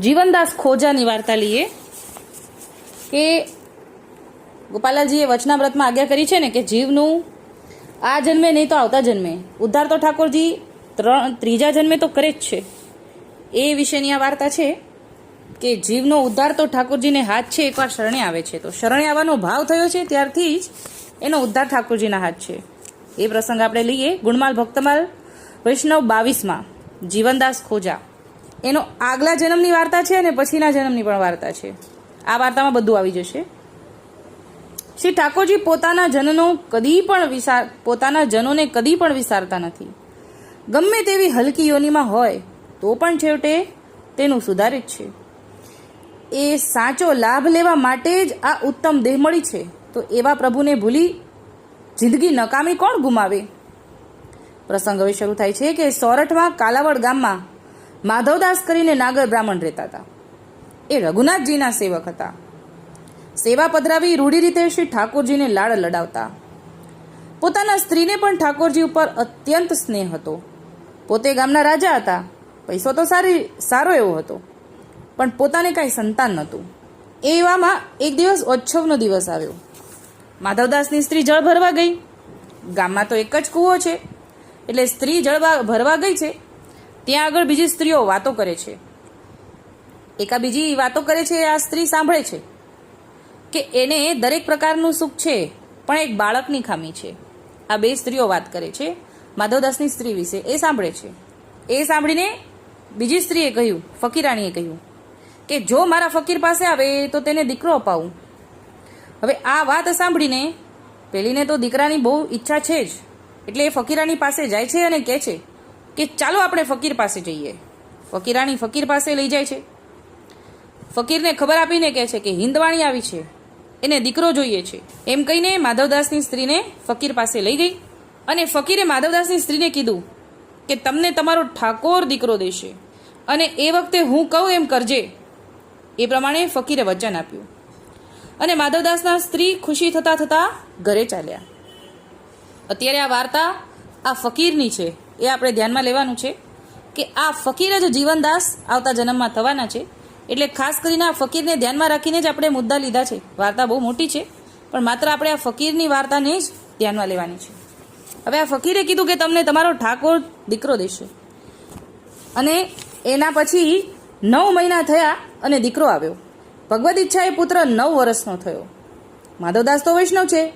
જીવનદાસ ખોજાની વાર્તા લઈએ. કે ગોપાલાજીએ વચનાવ્રતમાં આજ્ઞા કરી છે ને કે જીવનું આ જન્મે નહીં તો આવતા જન્મે. ઉદ્ધાર તો ઠાકોરજી ત્રણ, ત્રીજા જન્મે તો કરે જ છે. એ વિશેની આ વાર્તા છે કે જીવનો ઉદ્ધાર તો ઠાકોરજીને હાથ છે, એકવાર શરણે આવે છે. તો શરણે આવવાનો ભાવ થયો છે ત્યારથી જ એનો ઉદ્ધાર ઠાકોરજીના હાથ છે. એ પ્રસંગ આપણે લઈએ. ગુણમાલ ભક્તમાલ વૈષ્ણવ બાવીસમાં. જીવનદાસ ખોજા. એનો આગલા જન્મની વાર્તા છે અને પછીના જન્મની પણ વાર્તા છે. આ વાર્તામાં બધું આવી જશે. શ્રી ઠાકોરજી પોતાના જનનો કદી પણ વિસાર, પોતાના જનોને કદી પણ વિસારતા નથી. ગમે તેવી હલકી યોનીમાં હોય, તો પણ છેવટે તેનું સુધારે જ છે. એ સાચો લાભ લેવા માટે જ આ ઉત્તમ દેહ મળી છે. તો એવા પ્રભુને ભૂલી જિંદગી નકામી કોણ ગુમાવે? પ્રસંગ હવે શરૂ થાય છે કે સોરઠમાં કાલાવડ ગામમાં માધવદાસ કરીને નાગર બ્રાહ્મણ રહેતા હતા. એ રઘુનાથજીના સેવક હતા. સેવા પધરાવી રૂઢી રીતે શ્રી ઠાકોરજીને લાડ લડાવતા. પોતાના સ્ત્રીને પણ ઠાકોરજી ઉપર અત્યંત સ્નેહ હતો. પોતે ગામના રાજા હતા. પૈસો તો સારી, સારો એવો હતો. પણ પોતાને કાંઈ સંતાન નહોતું. એવામાં એક દિવસ ઓચ્છવનો દિવસ આવ્યો. માધવદાસની સ્ત્રી જળ ભરવા ગઈ. ગામમાં તો એક જ કૂવો છે. એટલે સ્ત્રી જળ ભરવા ગઈ છે. ત્યાં આગળ બીજી સ્ત્રીઓ વાતો કરે છે. એકા બીજી વાતો કરે છે, આ સ્ત્રી સાંભળે છે કે એને દરેક પ્રકારનું સુખ છે, પણ એક બાળકની ખામી છે. આ બે સ્ત્રીઓ વાત કરે છે, માધવદાસની સ્ત્રી વિશે એ સાંભળે છે. એ સાંભળીને બીજી સ્ત્રીએ કહ્યું, ફકીરાણીએ કહ્યું કે જો મારા ફકીર પાસે આવે તો તેને દીકરો અપાવું. હવે આ વાત સાંભળીને પેલીને તો દીકરાની બહુ ઈચ્છા છે જ. એટલે એ ફકીરાણી પાસે જાય છે અને કહે છે કે ચાલો આપણે ફકીર પાસે જઈએ. ફકીરાણી ફકીર પાસે લઈ જાય છે. ફકીરને ખબર આપીને કહે છે કે હિંદવાણી આવી છે. એને દીકરો જોઈએ છે. એમ કહીને માધવદાસની સ્ત્રીને ફકીર પાસે લઈ ગઈ અને ફકીરે માધવદાસની સ્ત્રીને કીધું કે તમને તમારો ઠાકોર દીકરો દેશે. અને એ વખતે હું કહું એમ કરજે. એ પ્રમાણે ફકીરે વચન આપ્યું. અને માધવદાસના સ્ત્રી ખુશી થતાં થતાં ઘરે ચાલ્યા. અત્યારે આ વાર્તા આ ફકીરની છે. એ આપણે ધ્યાનમાં લેવાનું છે કે આ ફકીર જ જીવનદાસ આવતા જન્મમાં થવાના છે. એટલે ખાસ કરીને આ ફકીરને ધ્યાનમાં રાખીને જ આપણે મુદ્દા લીધા છે. વાર્તા બહુ મોટી છે, પણ માત્ર આપણે આ ફકીરની વાર્તાને જ ધ્યાનમાં લેવાની છે. હવે આ ફકીરે કીધું કે તમને તમારો ઠાકોર દીકરો દેશે. અને એના પછી નવ મહિના થયા અને દીકરો આવ્યો. ભગવદ ઈચ્છાએ પુત્ર નવ વર્ષનો થયો. માધવદાસ તો વૈષ્ણવ છે.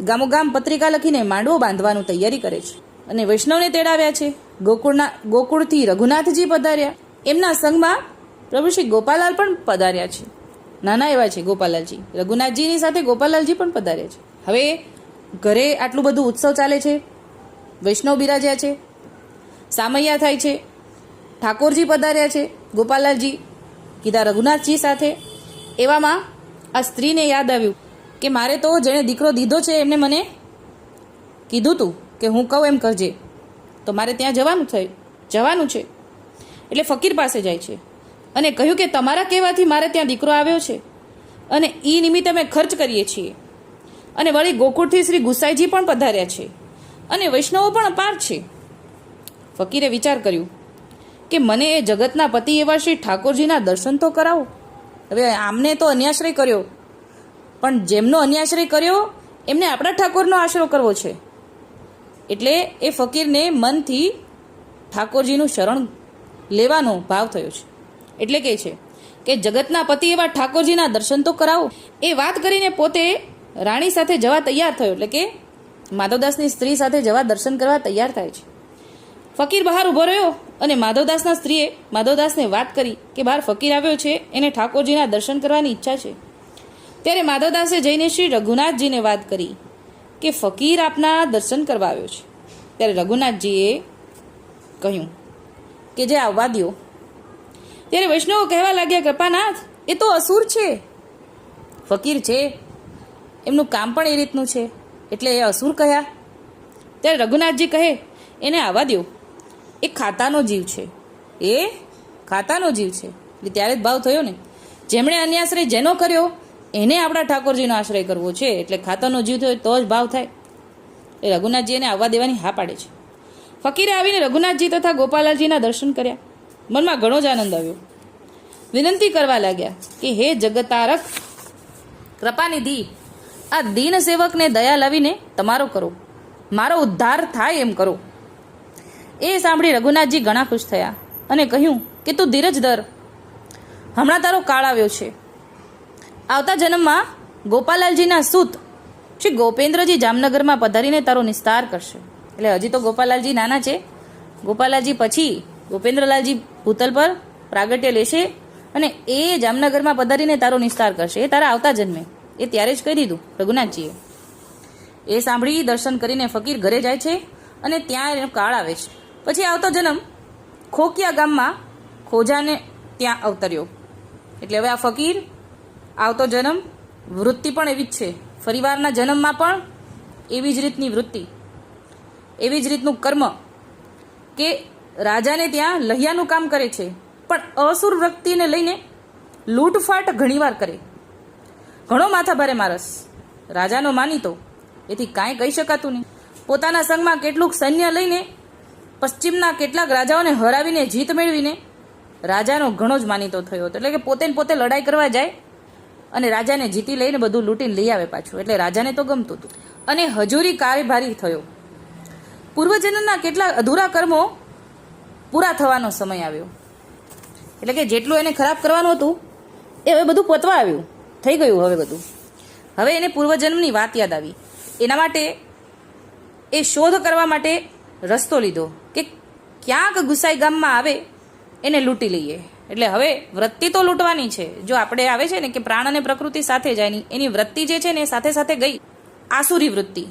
ગામોગામ પત્રિકા લખીને માંડવો બાંધવાનું તૈયારી કરે છે. અને વૈષ્ણવને તેડાવ્યા છે. ગોકુળના, ગોકુળથી રઘુનાથજી પધાર્યા. એમના સંઘમાં પ્રભુ શ્રી ગોપાલાલ પણ પધાર્યા છે. નાના એવા છે ગોપાલાલજી. રઘુનાથજીની સાથે ગોપાલાલજી પણ પધાર્યા છે. હવે ઘરે આટલું બધું ઉત્સવ ચાલે છે. વૈષ્ણવ બિરાજ્યા છે. સામૈયા થાય છે. ઠાકોરજી પધાર્યા છે. ગોપાલાલજી, કીધા રઘુનાથજી સાથે. એવામાં આ સ્ત્રીને યાદ આવ્યું કે મારે તો જેણે દીકરો દીધો છે એમને મને કીધું તું. કે હું કહું એમ કરજે તો મારે ત્યાં જવાનું થયું. જવાનું છે. એટલે ફકીર પાસે જાય છે. અને કહ્યું કે તમારા કહેવાથી મારે ત્યાં દીકરો આવ્યો છે. અને એ નિમિત્તે અમે ખર્ચ કરીએ છીએ. અને વળી ગોકુળથી શ્રી ગુસાઈજી પણ પધાર્યા છે. અને વૈષ્ણવો પણ અપાર છે. ફકીરે વિચાર કર્યું કે મને એ જગતના પતિ એવા શ્રી ઠાકોરજીના દર્શન તો કરાવો. હવે આમને તો અન્યાશ્રય કર્યો. પણ જેમનો અન્યાશ્રય કર્યો, એમને આપણા ઠાકોરનો આશરો કરવો છે. એટલે એ ફકીરને મનથી ઠાકોરજીનું શરણ લેવાનો ભાવ થયો છે. એટલે કે છે કે, જગતના પતિ એવા ઠાકોરજીના દર્શન તો કરાવો. એ વાત કરીને પોતે રાણી સાથે જવા તૈયાર થયો. એટલે કે માધવદાસની સ્ત્રી સાથે જવા દર્શન કરવા તૈયાર થાય છે. ફકીર બહાર ઊભો રહ્યો અને માધવદાસના સ્ત્રીએ માધવદાસને વાત કરી કે, બહાર ફકીર આવ્યો છે, એને ઠાકોરજીના દર્શન કરવાની ઈચ્છા છે. ત્યારે માધવદાસે જઈને શ્રી રઘુનાથજીને વાત કરી. કે ફકીર આપના દર્શન કરવા આવ્યો છે. ત્યારે રઘુનાથજીએ કહ્યું, કે જે આવવા દો ત્યારે વૈષ્ણવો કહેવા લાગ્યા, કૃપાનાથ, એ તો અસુર છે. ફકીર છે, એમનું કામ પણ એ રીતનું છે, એટલે એ અસુર કહ્યા ત્યારે રઘુનાથજી કહે, એને આવવા દો એ ખાતાનો જીવ છે. એ ખાતાનો જીવ છે? એટલે ત્યારે જ ભાવ થયો ને. જેમણે અન્યાશ્રય જેનો કર્યો એને આપણા ઠાકોરજીનો આશ્રય કરવો છે, એટલે ખાતરનો જીવ થયો તો જ ભાવ થાય. એ રઘુનાથજી એને આવવા દેવાની હા પાડે છે. ફકીરે આવીને રઘુનાથજી તથા ગોપાલાલજીના દર્શન કર્યા. મનમાં ઘણો જ આનંદ આવ્યો. વિનંતી કરવા લાગ્યા કે, હે જગતારક, કૃપાનિધિ, આ દીન સેવકને દયા લાવીને તમારો કરો. મારો ઉદ્ધાર થાય એમ કરો. એ સાંભળી રઘુનાથજી ઘણા ખુશ થયા અને કહ્યું કે, તું ધીરજ ધર. હમણાં તારો કાળ આવ્યો છે. આવતા જન્મમાં ગોપાલાલજીના સૂત શ્રી ગોપેન્દ્રજી જામનગરમાં પધારીને તારો નિસ્તાર કરશે. એટલે હજી તો ગોપાલાલજી નાના છે. ગોપાલાલજી પછી ગોપેન્દ્રલાલજી ભૂતલ પર પ્રાગટ્ય લેશે અને એ જામનગરમાં પધારીને તારો નિસ્તાર કરશે. એ તારા આવતા જન્મે. એ ત્યારે જ કહી દીધું રઘુનાથજીએ. એ સાંભળી દર્શન કરીને ફકીર ઘરે જાય છે અને ત્યાં એનો કાળ આવે છે. પછી આવતો જન્મ ખોકિયા ગામમાં ખોજાને ત્યાં અવતર્યો. એટલે હવે આ ફકીર આવતો જન્મ વૃત્તિ પણ એવી જ છે. ફરીવારના જન્મમાં પણ એવી જ રીતની વૃત્તિ. એવી જ રીતનું કર્મ કે રાજાને ત્યાં લહિયાનું કામ કરે છે. પણ અસુર વ્યક્તિને લઈને લૂંટફાટ ઘણીવાર કરે. ઘણો માથા ભારે મારસ. રાજાનો માનીતો એથી કાંઈ કહી શકાતું નહીં. પોતાના સંઘમાં કેટલુંક સૈન્ય લઈને પશ્ચિમના કેટલાક રાજાઓને હરાવીને જીત મેળવીને રાજાનો ઘણો જ માનીતો થયો હતો. એટલે કે પોતે પોતે લડાઈ કરવા જાય અને રાજાને જીતી લઈને બધું લૂંટીને લઈ આવે પાછું. એટલે રાજાને તો ગમતું હતું. અને હજુરી કાર્યભારી થયો. પૂર્વજન્મના કેટલા અધૂરા કર્મો પૂરા થવાનો સમય આવ્યો. એટલે કે જેટલું એને ખરાબ કરવાનું હતું, એ હવે બધું પતવા આવ્યું. થઈ ગયું હવે બધું. હવે એને પૂર્વજન્મની વાત યાદ આવી. એના માટે એ શોધ કરવા માટે રસ્તો લીધો કે ક્યાંક ગુસાઈ ગામમાં આવે, એને લૂંટી લઈએ. એટલે હવે વૃત્તિ તો લૂંટવાની છે. જો આપણે આવે છે ને કે પ્રાણ અને પ્રકૃતિ સાથે જાય એની વૃત્તિ જે છે ને સાથે સાથે ગઈ. આસુરી વૃત્તિ.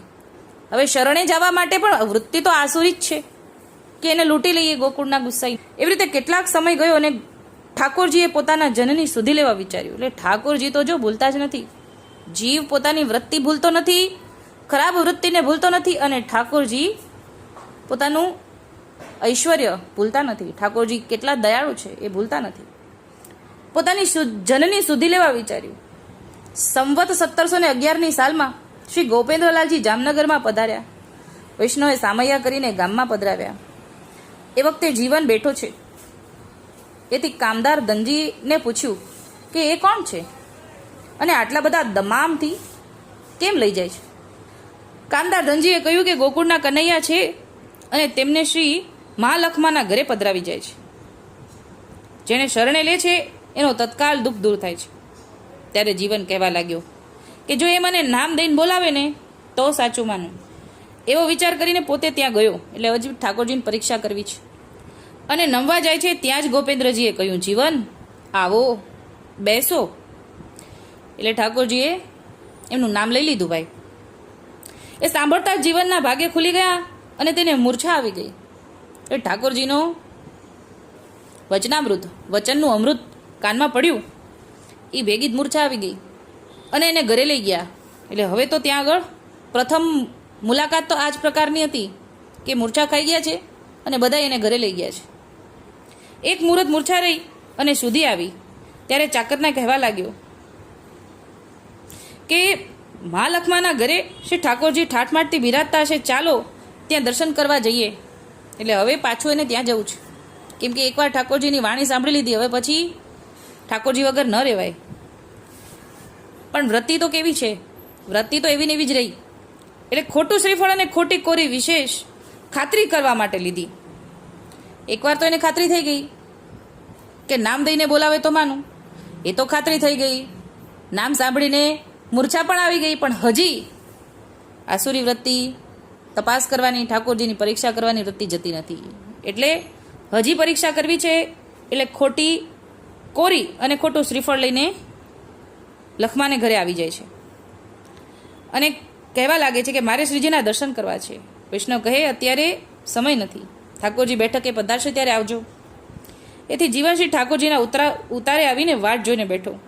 હવે શરણે જવા માટે પણ વૃત્તિ તો આસુરી જ છે. કે એને લૂંટી લઈએ ગોકુળના ગુસ્સાઈ. એવી રીતે કેટલાક સમય ગયો અને ઠાકોરજીએ પોતાના જનની સુધી લેવા વિચાર્યું. એટલે ઠાકોરજી તો જો ભૂલતા જ નથી. જીવ પોતાની વૃત્તિ ભૂલતો નથી, ખરાબ વૃત્તિને ભૂલતો નથી અને ઠાકોરજી પોતાનું ઐશ્વર્ય ભૂલતા નથી. ઠાકોરજી કેટલા દયાળુ છે, એ ભૂલતા નથી. પોતાની જનની સુધી લેવા વિચાર્યું. સંવત સત્તરસો ને અગિયારની સાલમાં શ્રી ગોપેન્દ્રલાલજી જામનગરમાં પધાર્યા. વૈષ્ણવે સામૈયા કરીને ગામમાં પધરાવ્યા. એ વખતે જીવન બેઠો છે. એથી કામદાર ગંજીને પૂછ્યું કે એ કોણ છે? અને આટલા બધા દમામથી કેમ લઈ જાય છે? કામદાર ધનજીએ કહ્યું કે ગોકુળના કનૈયા છે અને તેમને શ્રી મહાલખમાના ઘરે પધરાવી જાય છે. જેણે શરણે લે છે, એનો તત્કાલ દુઃખ દૂર થાય છે. ત્યારે જીવન કહેવા લાગ્યો કે જો એ મને નામ દઈને બોલાવે ને, તો સાચું માનું. એવો વિચાર કરીને પોતે ત્યાં ગયો, એટલે હજી ઠાકોરજીની પરીક્ષા કરવી છે. અને નમવા જાય છે ત્યાં જ ગોપેન્દ્રજીએ કહ્યું, જીવન, આવો, બેસો. એટલે ઠાકોરજીએ એમનું નામ લઈ લીધું ભાઈ. એ સાંભળતા જીવનના ભાગે ખુલી ગયા અને તેને મૂર્છા આવી ગઈ. એ ઠાકોરજીનો વચનામૃત, વચનનું અમૃત કાનમાં પડ્યું. એ ભેગી જ મૂર્છા આવી ગઈ. અને એને ઘરે લઈ ગયા. એટલે હવે તો ત્યાં આગળ પ્રથમ મુલાકાત તો આ જ પ્રકારની હતી કે મૂર્છા ખાઈ ગયા છે અને બધા એને ઘરે લઈ ગયા છે. એક મુહૂર્ત મૂર્છા રહી અને સુધી આવી. ત્યારે ચાકરને કહેવા લાગ્યો કે મહાલક્ષ્માના ઘરે શ્રી ઠાકોરજી ઠાઠમાટથી બિરાજતા હશે, ચાલો ત્યાં દર્શન કરવા જઈએ. એટલે હવે પાછું એને ત્યાં જવું છે. કેમ કે એકવાર ઠાકોરજીની વાણી સાંભળી લીધી, હવે પછી ઠાકોરજી વગર ન રહેવાય. પણ વ્રતિ તો કેવી છે? વ્રતિ તો એવી ને એવી જ રહી. એટલે ખોટું શ્રીફળ અને ખોટી કોરી વિશેષ ખાતરી કરવા માટે લીધી. એકવાર તો એને ખાતરી થઈ ગઈ. કે નામ દઈને બોલાવે તો માનું. એ તો ખાતરી થઈ ગઈ. નામ સાંભળીને મૂર્છા પણ આવી ગઈ, પણ હજી આસુરી વૃત્તિ તપાસ કરવાની, ઠાકોરજીની પરીક્ષા કરવાની વૃત્તિ જતી નથી. એટલે હજી પરીક્ષા કરવી છે, એટલે ખોટી કોરી અને ખોટું શ્રીફળ લઈને લખમાને ઘરે આવી જાય છે. અને કહેવા લાગે છે કે મારે શ્રીજીના દર્શન કરવા છે. વૈષ્ણવ કહે, અત્યારે સમય નથી. ઠાકોરજી બેઠકે પધારશે ત્યારે આવજો. એથી જીવનશ્રી ઠાકોરજીના ઉતરા, ઉતારે આવીને વાટ જોઈને બેઠો.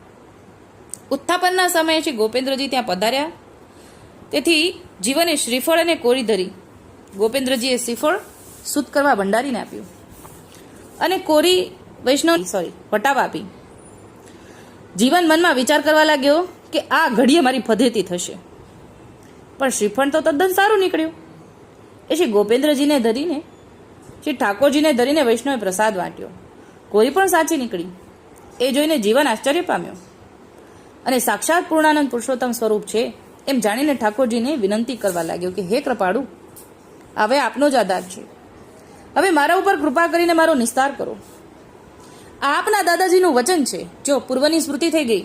ઉત્થાપનના સમયે શ્રી ગોપેન્દ્રજી ત્યાં પધાર્યા. તેથી જીવને શ્રીફળ અને કોરી ધરી ગોપેન્દ્રજીએ શ્રીફળ શુદ્ધ કરવા ભંડારીને આપ્યું. અને કોરી વૈષ્ણવ સોરી વટાવા આપી. જીવન મનમાં વિચાર કરવા લાગ્યો કે આ ઘડીએ મારી ફધેતી થશે. પણ શ્રીફળ તો તદ્દન સારું નીકળ્યું. એ શ્રી ગોપેન્દ્રજીને ધરીને, શ્રી ઠાકોરજીને ધરીને વૈષ્ણવે પ્રસાદ વાંટ્યો. કોરી પણ સાચી નીકળી. એ જોઈને જીવન આશ્ચર્ય પામ્યો. અને સાક્ષાત પૂર્ણાનંદ પુરુષોત્તમ સ્વરૂપ છે એમ જાણીને ઠાકોરજીને વિનંતી કરવા લાગ્યો કે, હે કૃપાળુ, હવે આપનો જ આધાર છે. હવે મારા ઉપર કૃપા કરીને મારો નિસ્તાર કરો. આ આપના દાદાજીનું વચન છે, જો પૂર્વની સ્મૃતિ થઈ ગઈ,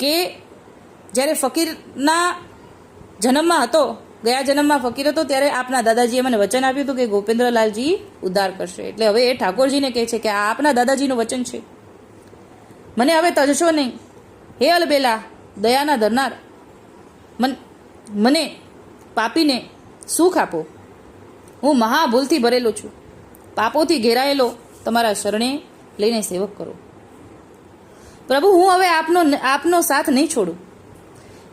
કે જ્યારે ફકીરના જન્મમાં હતો, ગયા જન્મમાં ફકીર હતો, ત્યારે આપના દાદાજીએ મને વચન આપ્યું હતું કે, ગોપેન્દ્રલાલજી, ઉદ્ધાર કરશે. એટલે હવે એ ઠાકોરજીને કહે છે કે, આ આપના દાદાજીનું વચન છે. મને હવે તજશો નહીં. હે અલબેલા, દયાના ધરનાર મન, મને, પાપીને સુખ આપો. હું મહાભૂલથી ભરેલો છું. પાપોથી ઘેરાયેલો તમારા શરણે લઈને સેવક કરો. પ્રભુ, હું હવે આપનો આપનો સાથ નહીં છોડું.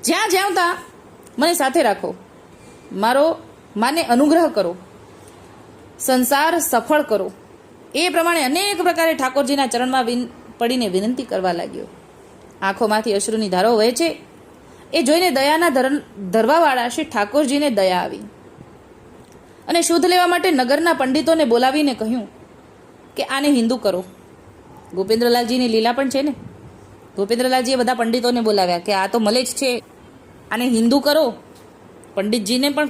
જ્યાં જ્યાં ત્યાં મને સાથે રાખો. મારો, માને અનુગ્રહ કરો. સંસાર સફળ કરો. એ પ્રમાણે અનેક પ્રકારે ઠાકોરજીના ચરણમાં વિન, પડીને વિનંતી કરવા લાગ્યો. આંખોમાંથી અશ્રુની ધારો વહે છે. એ જોઈને દયાના ધર, ધરવાવાળા શ્રી ઠાકોરજીને દયા આવી. અને શુદ્ધ લેવા માટે નગરના પંડિતોને બોલાવીને કહ્યું કે આને હિન્દુ કરો. ગોપેન્દ્રલાલજીની લીલા પણ છે ને? ગોપેન્દ્રલાલજીએ બધા પંડિતોને બોલાવ્યા કે આ તો મલે જ છે. આને હિન્દુ કરો. પંડિતજીને પણ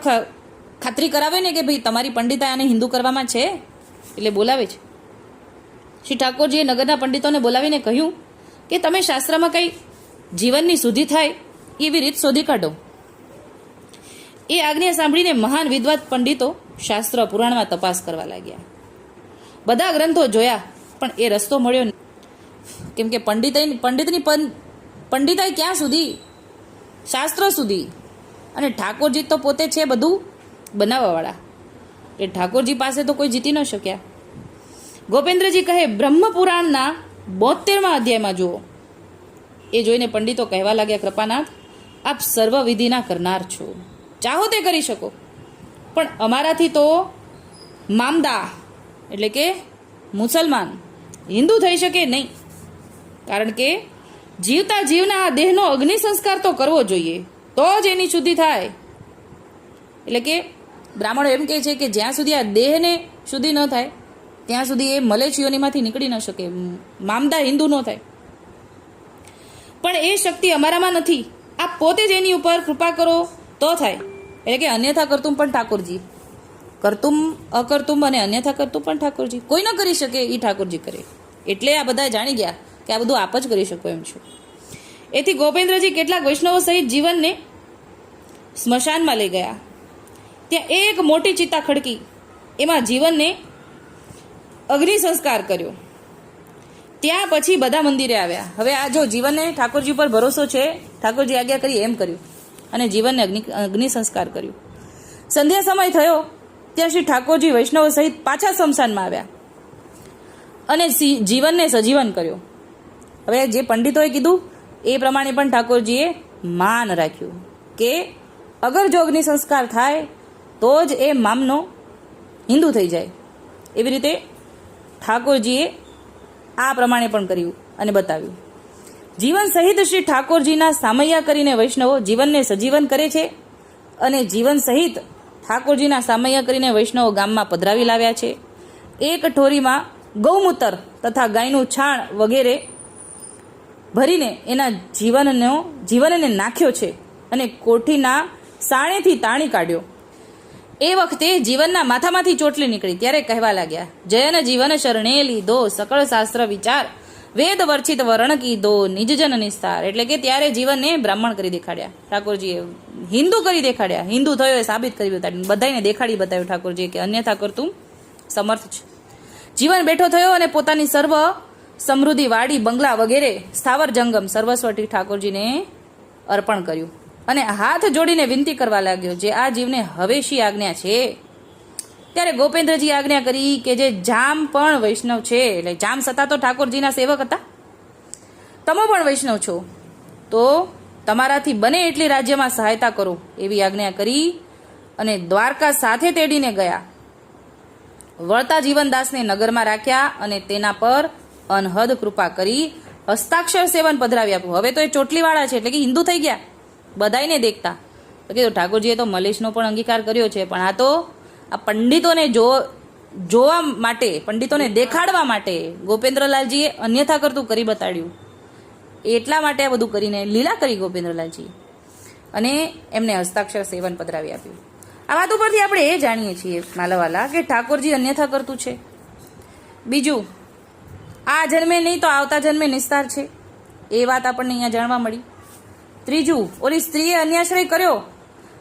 ખાતરી કરાવે ને કે ભાઈ તમારી પંડિતા આને હિન્દુ કરવામાં છે? એટલે બોલાવે છે. શ્રી ઠાકોરજીએ નગરના પંડિતોને બોલાવીને કહ્યું કે તમે શાસ્ત્રમાં કંઈ જીવનની શુદ્ધિ થાય એવી રીત શોધી કાઢો. એ આજ્ઞા સાંભળીને મહાન વિદ્વાન પંડિતો શાસ્ત્ર પુરાણમાં તપાસ કરવા લાગ્યા. બધા ગ્રંથો જોયા, પણ એ રસ્તો મળ્યો કેમ કે પંડિતાઈ, પંડિતની પંડિતાઈ ક્યાં સુધી? શાસ્ત્ર સુધી. અને ઠાકોરજી તો પોતે છે બધું બનાવવાવાળા. એ ઠાકોરજી પાસે તો કોઈ જીતી ન શક્યા. ગોપેન્દ્રજી કહે, બ્રહ્મપુરાણના બોતેરમાં અધ્યાયમાં જુઓ. એ જોઈને પંડિતો કહેવા લાગ્યા, કૃપાનાથ આપ સર્વ વિધિના કરનાર છો. ચાહો તે કરી શકો. પણ અમારાથી તો મામદા, એટલે કે મુસલમાન, હિન્દુ થઈ શકે નહીં. કારણ કે જીવતા જીવના આ દેહનો અગ્નિ સંસ્કાર તો કરવો જોઈએ, તો જ એની શુદ્ધિ થાય. એટલે કે બ્રાહ્મણો એમ કહે છે કે જ્યાં સુધી આ દેહને શુદ્ધિ ન થાય, ત્યાં સુધી એ મલેશિયોનીમાંથી નીકળી ન શકે, મામદા હિન્દુ ન થાય. પણ એ શક્તિ અમારામાં નથી. આપ પોતે જ એની ઉપર કૃપા કરો, તો થાય. એટલે કે અન્યથા કરતું પણ ઠાકોરજી. કરતું અકર્તુમ અને અન્યથા કરતું પણ ઠાકોરજી. કોઈ ન કરી શકે એ ઠાકોરજી કરે. એટલે આ બધા જાણી ગયા કે આ બધું આપ જ કરી શકો એમ છો. એથી ગોપેન્દ્રજી કેટલાક વૈષ્ણવો સહિત જીવનને સ્મશાનમાં લઈ ગયા. ત્યાં એક મોટી ચિત્તા ખડકી. એમાં જીવનને અગ્નિ સંસ્કાર કર્યો. ત્યાં પછી બધા મંદિરે આવ્યા. હવે આ જો જીવનને ઠાકોરજી પર ભરોસો છે ઠાકોરજી આજ્ઞા કરી, એમ કર્યું. અને જીવનને અગ્નિ અગ્નિ સંસ્કાર કર્યું. સંધ્યા સમય થયો, ત્યાં શ્રી ઠાકોરજી વૈષ્ણવ સહિત પાછા સ્મશાનમાં આવ્યા. અને જીવનને સજીવન કર્યો. હવે જે પંડિતોએ કીધું, એ પ્રમાણે પણ ઠાકોરજીએ માન રાખ્યું કે અગર જો અગ્નિ સંસ્કાર થાય, તો જ એ મામનો હિન્દુ થઈ જાય. એવી રીતે ઠાકોરજીએ આ પ્રમાણે પણ કર્યું અને બતાવ્યું. જીવન સહિત શ્રી ઠાકોરજીના સામૈયા કરીને વૈષ્ણવો જીવનને સજીવન કરે છે અને જીવન સહિત ઠાકોરજીના સામૈયા કરીને વૈષ્ણવો ગામમાં પધરાવી લાવ્યા છે. એક ઠોરીમાં ગૌમૂત્ર તથા ગાયનું છાણ વગેરે ભરીને એના જીવનનો જીવનને નાખ્યો છે અને કોઠીના સાણેથી તાણી કાઢ્યો. એ વખતે જીવનના માથામાંથી ચોટલી નીકળી ત્યારે કહેવા લાગ્યા, જયન જીવન શરણે લીધો સકળ શાસ્ત્ર વિચાર વેદ વર્ચિત વર્ણ કીધો નિજજન નિસ્તાર એટલે કે ત્યારે જીવનને બ્રાહ્મણ કરી દેખાડ્યા. ઠાકોરજીએ હિન્દુ કરી દેખાડ્યા. હિન્દુ થયો એ સાબિત કરી બતાવ્યું બધાને દેખાડી બતાવ્યું ઠાકોરજીએ કે અન્યથા કરતું સમર્થ છે. જીવન બેઠો થયો અને પોતાની સર્વ સમૃદ્ધિ વાડી, બંગલા વગેરે, સ્થાવર જંગમ સર્વસ્વટી ઠાકોરજીને અર્પણ કર્યું. અને હાથ જોડીને વિનંતી કરવા લાગ્યો, જે આ જીવને હવેશી આજ્ઞા છે ત્યારે ગોપેન્દ્રજી આજ્ઞા કરી કે જે જામ પણ વૈષ્ણવ છે, એટલે જામ સતા તો ઠાકોરજીના સેવક હતા. તમે પણ વૈષ્ણવ છો. તો તમારાથી બને એટલી રાજ્યમાં સહાયતા કરો, એવી આજ્ઞા કરી અને દ્વારકા સાથે તેડીને ગયા. વળતા જીવનદાસને નગરમાં રાખ્યા અને તેના પર અનહદ કૃપા કરી હસ્તાક્ષર સેવન પધરાવી આપ્યું. હવે તો એ ચોટલીવાળા છે, એટલે કે હિન્દુ થઈ ગયા. બધાયને દેખતા. તો ઠાકોરજીએ તો મલેશનો પણ અંગીકાર કર્યો છે, પણ આ તો આ પંડિતોને જો જોવા માટે, પંડિતોને દેખાડવા માટે ગોપેન્દ્રલાલજીએ અન્યથા કરતું કરી બતાડ્યું. એટલા માટે આ બધું કરીને લીલા કરી ગોપેન્દ્રલાલજી અને એમને હસ્તાક્ષર સેવન પધરાવી આપ્યું. આ વાત ઉપરથી આપણે એ જાણીએ છીએ, માલાવાલા, કે ઠાકોરજી અન્યથા કરતું છે. બીજું, આ જન્મે નહીં તો આવતા જન્મે નિસ્તાર છે. એ વાત આપણને અહીંયા જાણવા મળી. ત્રીજું, ઓલી સ્ત્રીએ અન્યાશ્રય કર્યો,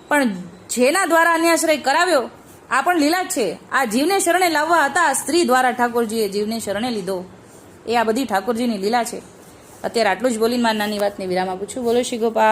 પણ જેના દ્વારા અન્યાશ્રય કરાવ્યો આ પણ લીલા જ છે. આ જીવને શરણે લાવવા હતા સ્ત્રી દ્વારા ઠાકોરજીએ જીવને શરણે લીધો. એ આ બધી ઠાકોરજીની લીલા છે. અત્યારે આટલું જ બોલીને મારી નાની વાતને વિરામ આપું છું. બોલો શ્રી ગોપાલ.